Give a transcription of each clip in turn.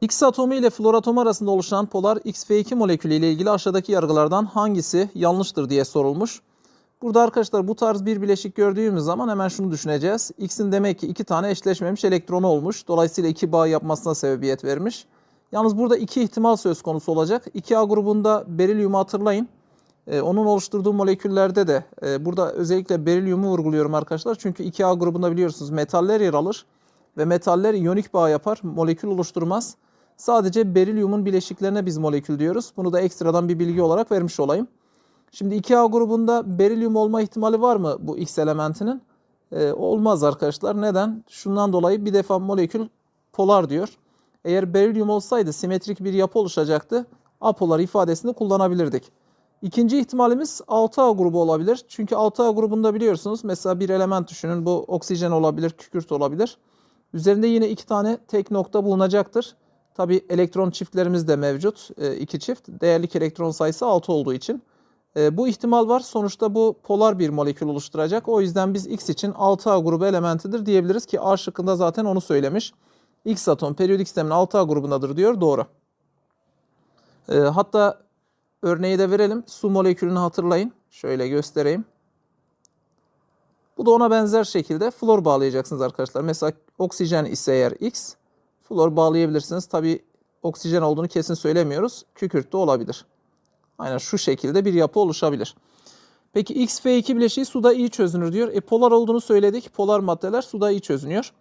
X atomu ile flor atomu arasında oluşan polar XF2 molekülü ile ilgili aşağıdaki yargılardan hangisi yanlıştır diye sorulmuş. Burada arkadaşlar bu tarz bir bileşik gördüğümüz zaman hemen şunu düşüneceğiz. X'in demek ki iki tane eşleşmemiş elektronu olmuş. Dolayısıyla iki bağ yapmasına sebebiyet vermiş. Yalnız burada iki ihtimal söz konusu olacak. 2A grubunda berilyumu hatırlayın. Ee, onun oluşturduğu moleküllerde de e, burada özellikle berilyumu vurguluyorum arkadaşlar. Çünkü 2A grubunda biliyorsunuz metaller yer alır ve metaller iyonik bağ yapar, molekül oluşturmaz. Sadece berilyumun bileşiklerine biz molekül diyoruz. Bunu da ekstradan bir bilgi olarak vermiş olayım. Şimdi 2A grubunda berilyum olma ihtimali var mı bu X elementinin? Ee, olmaz arkadaşlar. Neden? Şundan dolayı bir defa molekül polar diyor. Eğer berilyum olsaydı simetrik bir yapı oluşacaktı. Apolar ifadesini kullanabilirdik. İkinci ihtimalimiz 6A grubu olabilir. Çünkü 6A grubunda biliyorsunuz mesela bir element düşünün. Bu oksijen olabilir, kükürt olabilir. Üzerinde yine iki tane tek nokta bulunacaktır. Tabi elektron çiftlerimiz de mevcut. E, iki çift. Değerlik elektron sayısı 6 olduğu için. E, bu ihtimal var. Sonuçta bu polar bir molekül oluşturacak. O yüzden biz X için 6A grubu elementidir diyebiliriz ki A şıkkında zaten onu söylemiş. X atom periyodik sistemin 6A grubundadır diyor. Doğru. E, hatta örneği de verelim. Su molekülünü hatırlayın. Şöyle göstereyim. Bu da ona benzer şekilde flor bağlayacaksınız arkadaşlar. Mesela oksijen ise eğer X, flor bağlayabilirsiniz. Tabi oksijen olduğunu kesin söylemiyoruz. Kükürt de olabilir. Aynen şu şekilde bir yapı oluşabilir. Peki XF2 bileşiği suda iyi çözünür diyor. E polar olduğunu söyledik. Polar maddeler suda iyi çözünüyor.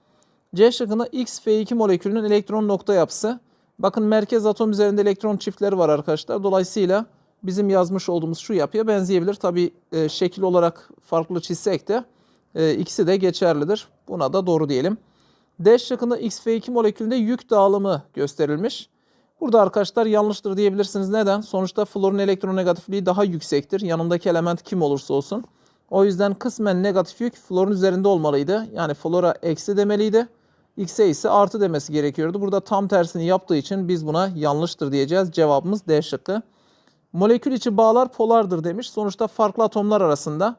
C şıkkında XF2 molekülünün elektron nokta yapısı. Bakın merkez atom üzerinde elektron çiftleri var arkadaşlar. Dolayısıyla bizim yazmış olduğumuz şu yapıya benzeyebilir. Tabi e, şekil olarak farklı çizsek de e, ikisi de geçerlidir. Buna da doğru diyelim. D şıkkında XF2 molekülünde yük dağılımı gösterilmiş. Burada arkadaşlar yanlıştır diyebilirsiniz. Neden? Sonuçta florun elektronegatifliği daha yüksektir. Yanındaki element kim olursa olsun. O yüzden kısmen negatif yük florun üzerinde olmalıydı. Yani flora eksi demeliydi. X'e ise artı demesi gerekiyordu. Burada tam tersini yaptığı için biz buna yanlıştır diyeceğiz. Cevabımız D şıkkı. Molekül içi bağlar polardır demiş. Sonuçta farklı atomlar arasında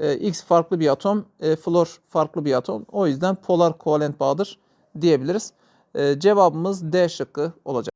e, X farklı bir atom, e, flor farklı bir atom. O yüzden polar kovalent bağdır diyebiliriz. E, cevabımız D şıkkı olacak.